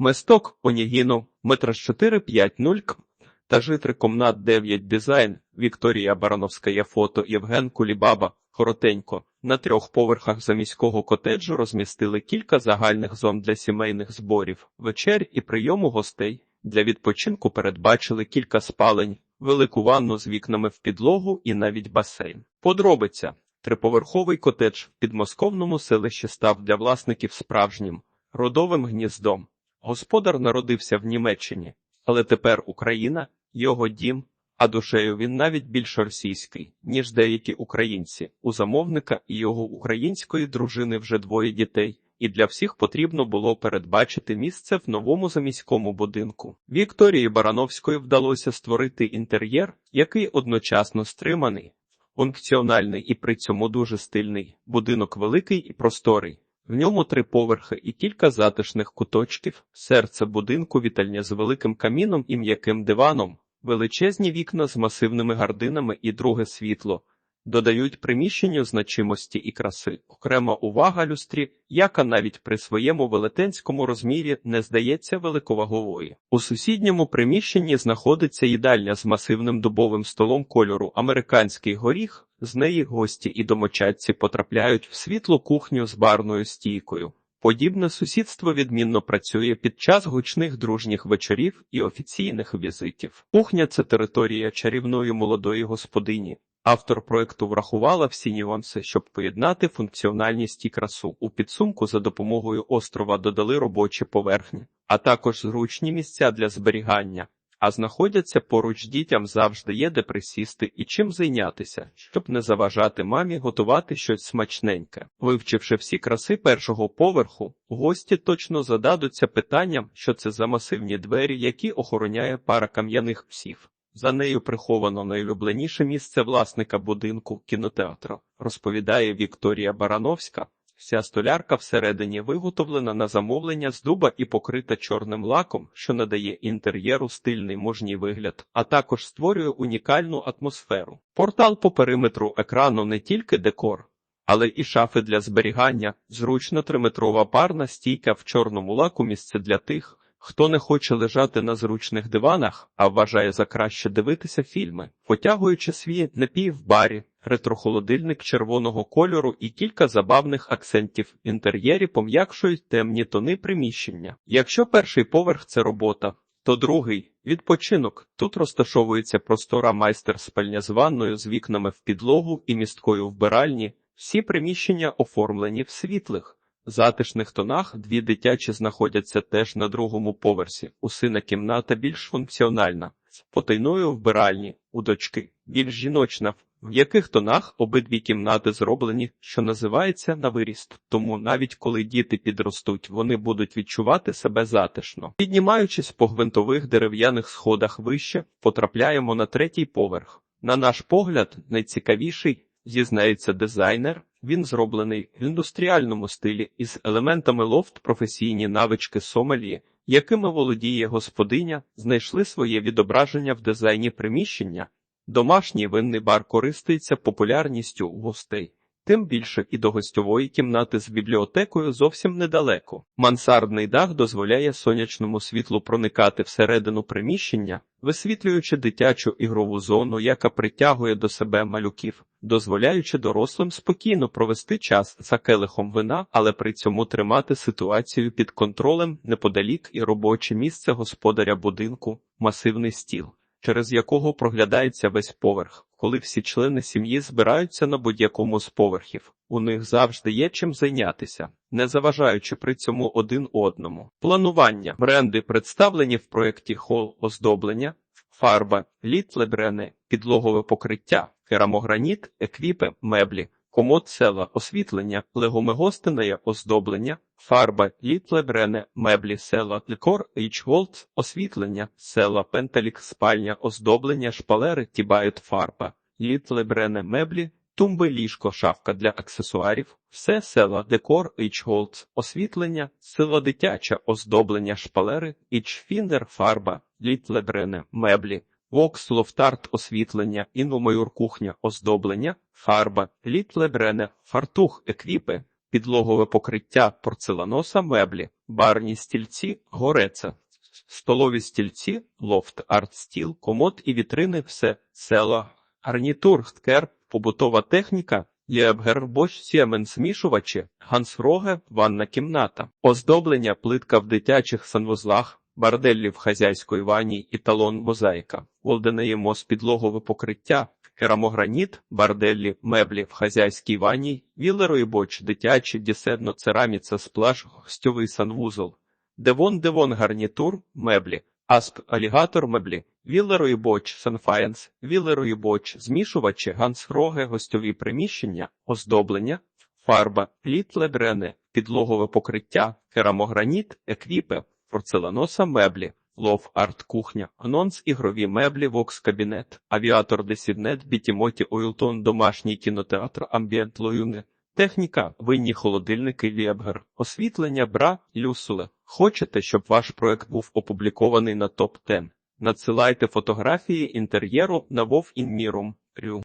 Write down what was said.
Месток Онігіно, метра 450 к та житри комнат 9 дизайн, Вікторія Барановська фото, Євген Кулібаба, коротенько. На трьох поверхах заміського котеджу розмістили кілька загальних зон для сімейних зборів, вечер і прийому гостей. Для відпочинку передбачили кілька спалень, велику ванну з вікнами в підлогу і навіть басейн. Подробиця. Триповерховий котедж в підмосковному селищі став для власників справжнім родовим гніздом. Господар народився в Німеччині, але тепер Україна його дім, а душею він навіть більш російський, ніж деякі українці. У замовника і його української дружини вже двоє дітей, і для всіх потрібно було передбачити місце в новому заміському будинку. Вікторії Барановської вдалося створити інтер'єр, який одночасно стриманий, функціональний і при цьому дуже стильний. Будинок великий і просторий. В ньому три поверхи і кілька затишних куточків, серце будинку вітальня з великим каміном і м'яким диваном, величезні вікна з масивними гардинами і друге світло. Додають приміщенню значимості і краси. Окрема увага люстрі, яка навіть при своєму велетенському розмірі не здається великоваговою. У сусідньому приміщенні знаходиться їдальня з масивним дубовим столом кольору американський горіх. З неї гості і домочадці потрапляють в світлу кухню з барною стійкою. Подібне сусідство відмінно працює під час гучних дружніх вечорів і офіційних візитів. Кухня це територія чарівної молодої господині. Автор проекту врахувала всі нюанси, щоб поєднати функціональність і красу. У підсумку за допомогою острова додали робочі поверхні, а також зручні місця для зберігання. А знаходяться поруч дітям завжди є де присісти і чим зайнятися, щоб не заважати мамі готувати щось смачненьке. Вивчивши всі краси першого поверху, гості точно зададуться питанням, що це за масивні двері, які охороняє пара кам'яних псів. За нею приховано найулюбленіше місце власника будинку кінотеатру, розповідає Вікторія Барановська. Вся столярка всередині виготовлена на замовлення з дуба і покрита чорним лаком, що надає інтер'єру стильний можній вигляд, а також створює унікальну атмосферу. Портал по периметру екрану не тільки декор, але і шафи для зберігання, зручно триметрова парна стійка в чорному лаку місце для тих. Хто не хоче лежати на зручних диванах, а вважає за краще дивитися фільми, потягуючи свій напій в барі, ретрохолодильник червоного кольору і кілька забавних акцентів в інтер'єрі пом'якшують темні тони приміщення. Якщо перший поверх це робота, то другий відпочинок. Тут розташовується простора майстер спальня з ванною з вікнами в підлогу і місткою вбиральні. Всі приміщення оформлені в світлих. Затишних тонах дві дитячі знаходяться теж на другому поверсі. У сина кімната більш функціональна, потайною вбиральні, у дочки більш жіночна, в яких тонах обидві кімнати зроблені, що називається на виріст. Тому навіть коли діти підростуть, вони будуть відчувати себе затишно. Піднімаючись по гвинтових дерев'яних сходах вище, потрапляємо на третій поверх. На наш погляд, найцікавіший зізнається дизайнер. Він зроблений в індустріальному стилі із елементами лофт професійні навички Сомелі, якими володіє господиня, знайшли своє відображення в дизайні приміщення. Домашній винний бар користується популярністю у гостей. Тим більше і до гостьової кімнати з бібліотекою зовсім недалеко. Мансардний дах дозволяє сонячному світлу проникати всередину приміщення, висвітлюючи дитячу ігрову зону, яка притягує до себе малюків, дозволяючи дорослим спокійно провести час за келихом вина, але при цьому тримати ситуацію під контролем неподалік і робоче місце господаря будинку, масивний стіл. Через якого проглядається весь поверх, коли всі члени сім'ї збираються на будь-якому з поверхів, у них завжди є чим зайнятися, не заважаючи при цьому один одному. Планування бренди представлені в проєкті хол оздоблення, фарба, літлебрени, підлогове покриття, керамограніт, еквіпи, меблі. Комод села, освітлення, легомегостине оздоблення, фарба, літлебрене, меблі села, лікор, Ічголд, освітлення, села, пенталік, спальня, оздоблення, шпалери, тібайт, фарба, літлебрене, меблі, тумби, ліжко, шафка для аксесуарів, все села, декор, Ічголд, освітлення, сила дитяча, оздоблення, шпалери, Ічфіндер, фарба, літлебрене, меблі, Вокс, лофтарт, освітлення, інвомайор кухня, оздоблення, фарба, літлебрене, фартух, еквіпи, підлогове покриття, порцеланоса, меблі, барні стільці, гореца, столові стільці, лофт, арт-стіл, комод і вітрини, все, село, гарнітур, ткер, побутова техніка, Єбгер Бош, Сімен змішувачі, Гансроге, ванна кімната, оздоблення, плитка в дитячих санвузлах, барделлі в хазяйської ванні і талон мозаїка, Волденеємос підлогове покриття, керамограніт, барделлі, меблі в хазяйській ванні, вілеро і боч, дитячі, діседно, цераміца, сплаш, гостьовий санвузол, девон, девон, гарнітур, меблі, асп, алігатор, меблі, вілеро і боч, санфаєнс, вілеро і боч, змішувачі, гансроге, гостьові приміщення, оздоблення, фарба, літле дрене, підлогове покриття, керамограніт, еквіпе, порцеланоса меблі, лов арт кухня, анонс ігрові меблі, вокс кабінет, авіатор десіднет, бітімоті Ойлтон, домашній кінотеатр, амбієнт лоюне, техніка, винні холодильники Лєбгер, освітлення, бра, люсуле. Хочете, щоб ваш проект був опублікований на топ 10 Надсилайте фотографії інтер'єру на Вов Інмірум.